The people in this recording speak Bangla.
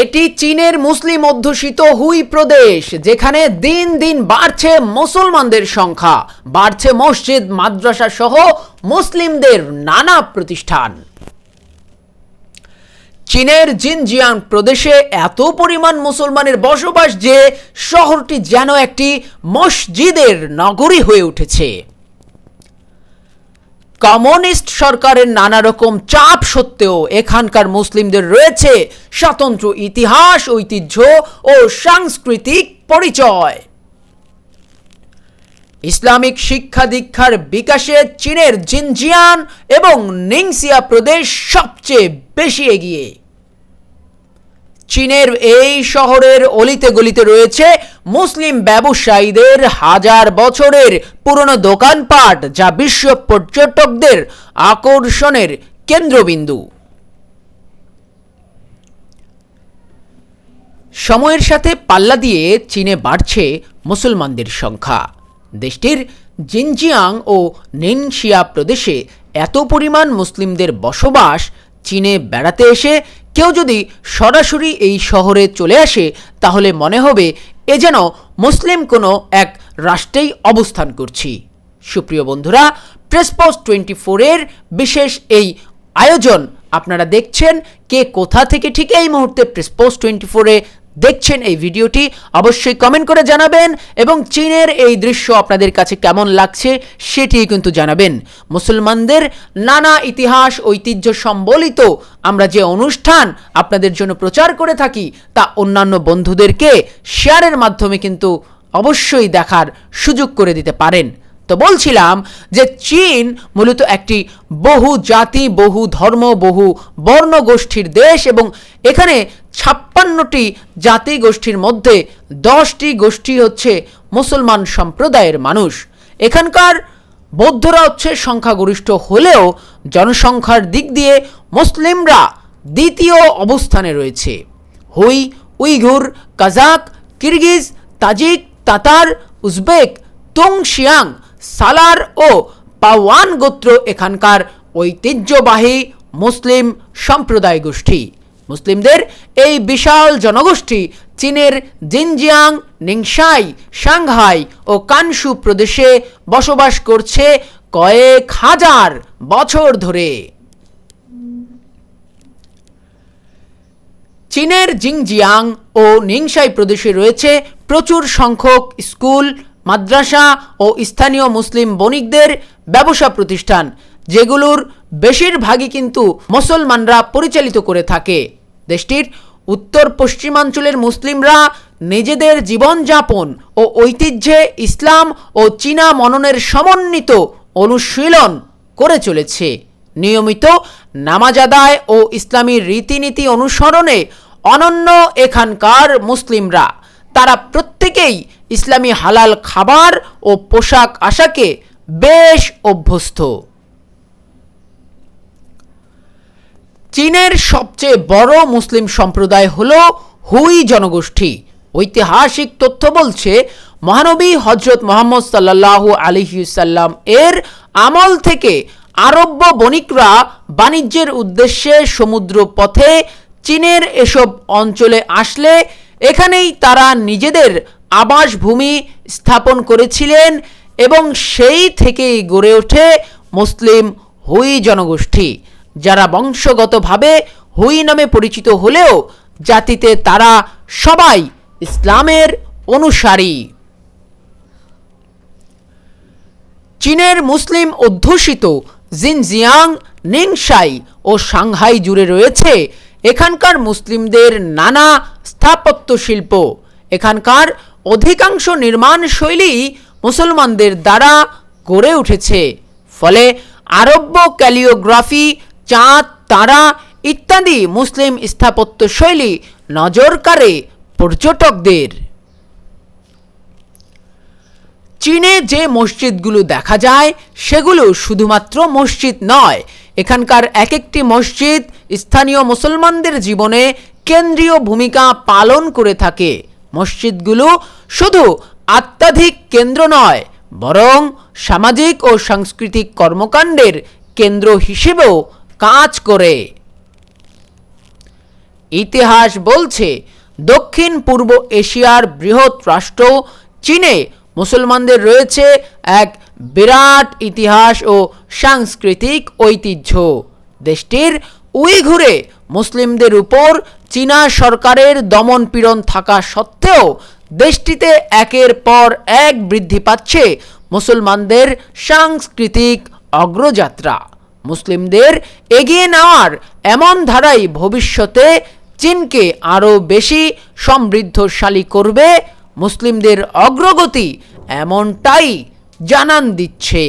এটি চীনের মুসলিম অধ্যুষিত হুই প্রদেশ, যেখানে দিন দিন বাড়ছে মুসলমানদের সংখ্যা। বাড়ছে মসজিদ, মাদ্রাসা সহ মুসলিমদের নানা প্রতিষ্ঠান। চীনের জিনজিয়াং প্রদেশে এত পরিমাণ মুসলমানের বসবাস যে শহরটি যেন একটি মসজিদের নগরী হয়ে উঠেছে। কমিউনিস্ট সরকারের নানা রকম চাপ সত্ত্বেও এখানকার মুসলিমদের রয়েছে স্বতন্ত্র ইতিহাস, ঐতিহ্য ও সাংস্কৃতিক পরিচয়। ইসলামিক শিক্ষা দীক্ষার বিকাশে চীনের জিনজিয়ান এবং নিংসিয়া প্রদেশ সবচেয়ে বেশি এগিয়ে। চীনের এই শহরের অলিতে গলিতে রয়েছে মুসলিম ব্যবসায়ীদের হাজার বছরের পুরনো দোকানপাট, যা বিশ্ব পর্যটকদের আকর্ষণের কেন্দ্রবিন্দু। সময়ের সাথে পাল্লা দিয়ে চীনে বাড়ছে মুসলমানদের সংখ্যা। দেশটির জিনজিয়াং ও নিনশিয়া প্রদেশে এত পরিমাণ মুসলিমদের বসবাস চীনে বেড়াতে এসে কেউ যদি সরাসরি এই শহরে চলে আসে, তাহলে মনে হবে এ যেন মুসলিম কোনো এক রাষ্ট্রেই অবস্থান করছি। সুপ্রিয় বন্ধুরা প্রেসপোস্ট টোয়েন্টি ফোরের বিশেষ এই আয়োজন আপনারা দেখছেন কে কোথা থেকে ঠিক এই মুহূর্তে প্রেসপোস্ট টোয়েন্টি ফোরে দেখছেন এই ভিডিওটি, অবশ্যই কমেন্ট করে জানাবেন এবং চীনের এই দৃশ্য আপনাদের কাছে কেমন লাগছে সেটি কিন্তু জানাবেন। মুসলমানদের নানা ইতিহাস, ঐতিহ্য সম্বলিত আমরা যে অনুষ্ঠান আপনাদের জন্য প্রচার করে থাকি তা অন্যান্য বন্ধুদেরকে শেয়ারের মাধ্যমে কিন্তু অবশ্যই দেখার সুযোগ করে দিতে পারেন। তো বলছিলাম যে চীন মূলত একটি বহু জাতি, বহু ধর্ম, বহু বর্ণ গোষ্ঠীর দেশ এবং এখানে ছাপ্পান্নটি জাতি গোষ্ঠীর মধ্যে দশটি গোষ্ঠী হচ্ছে মুসলমান সম্প্রদায়ের মানুষ। এখানকার বৌদ্ধরা হচ্ছে সংখ্যাগরিষ্ঠ হলেও জনসংখ্যার দিক দিয়ে মুসলিমরা দ্বিতীয় অবস্থানে রয়েছে। Hui, Uyghur Kazakh Kyrgyz, Tajik, Tatar, Uzbek Dongxiang Salar ও পাওয়ান গোত্র এখানকার ঐতিহ্যবাহী মুসলিম সম্প্রদায় গোষ্ঠী। মুসলিমদের এই বিশাল জনগোষ্ঠী চীনের জিনজিয়াং নিংসাই সাংহাই ও কানসু প্রদেশে বসবাস করছে কয়েক হাজার বছর ধরে। চীনের জিংজিয়াং ও নিংসাই প্রদেশে রয়েছে প্রচুর সংখ্যক স্কুল মাদ্রাসা ও স্থানীয় মুসলিম বণিকদের ব্যবসা প্রতিষ্ঠান, যেগুলোর বেশিরভাগই কিন্তু মুসলমানরা পরিচালিত করে থাকে। দেশটির উত্তর পশ্চিমাঞ্চলের মুসলিমরা নিজেদের জীবনযাপন ও ঐতিহ্যে ইসলাম ও চীনা মননের সমন্বিত অনুশীলন করে চলেছে। নিয়মিত নামাজ আদায় ও ইসলামী রীতিনীতি অনুসরণে অনন্য এখানকার মুসলিমরা, তারা প্রত্যেকেই ইসলামী হালাল খাবার ও পোশাক আশাকে বেশ অভ্যস্ত। চীনের সবচেয়ে বড় মুসলিম সম্প্রদায় হল হুই জনগোষ্ঠী। ঐতিহাসিক তথ্য বলছে, মহানবী হজরত মোহাম্মদ সাল্লাহ আলহিসাল্লাম এর আমল থেকে আরব্য বণিকরা বাণিজ্যের উদ্দেশ্যে সমুদ্র পথে চীনের এসব অঞ্চলে আসলে এখানেই তারা নিজেদের আবাসভূমি স্থাপন করেছিলেন এবং সেই থেকেই গড়ে ওঠে মুসলিম হুই জনগোষ্ঠী, যারা বংশগতভাবে হুই নামে পরিচিত হলেও জাতিতে তারা সবাই ইসলামের অনুসারী। চীনের মুসলিম অধ্যুষিত জিনজিয়াং নিংসাই ও সাংহাই জুড়ে রয়েছে এখানকার মুসলিমদের নানা স্থাপত্য শিল্প এখানকার অধিকাংশ নির্মাণ শৈলী মুসলমানদের দ্বারা গড়ে উঠেছে। ফলে আরব্য ক্যালিওগ্রাফি, চাঁদ, তারা ইত্যাদি মুসলিম স্থাপত্য শৈলী নজর কাড়ে পর্যটকদের। চীনে যে মসজিদগুলো দেখা যায়, সেগুলো শুধুমাত্র মসজিদ নয়, এখানকার এক একটি মসজিদ স্থানীয় মুসলমানদের জীবনে কেন্দ্রীয় ভূমিকা পালন করে থাকে। মসজিদগুলো শুধু আত্মাধিক কেন্দ্র নয়, বরং সামাজিক ও সাংস্কৃতিক কর্মকাণ্ডের কেন্দ্র হিসেবেও কাজ করে। ইতিহাস বলছে, দক্ষিণ পূর্ব এশিয়ার বৃহৎ রাষ্ট্র চীনে মুসলমানদের রয়েছে এক বিরাট ইতিহাস ও সাংস্কৃতিক ঐতিহ্য। দেশটির উইঘুরে মুসলিমদের উপর চীনা সরকারের দমনপীড়ন থাকা সত্ত্বেও দেশটিতে একের পর এক বৃদ্ধি পাচ্ছে মুসলমানদের সাংস্কৃতিক অগ্রযাত্রা। মুসলিমদের এগিয়ে নেওয়ার এমন ধারাই ভবিষ্যতে চীনকে আরও বেশি সমৃদ্ধশালী করবে, মুসলিমদের অগ্রগতি এমনটাই জানান দিচ্ছে।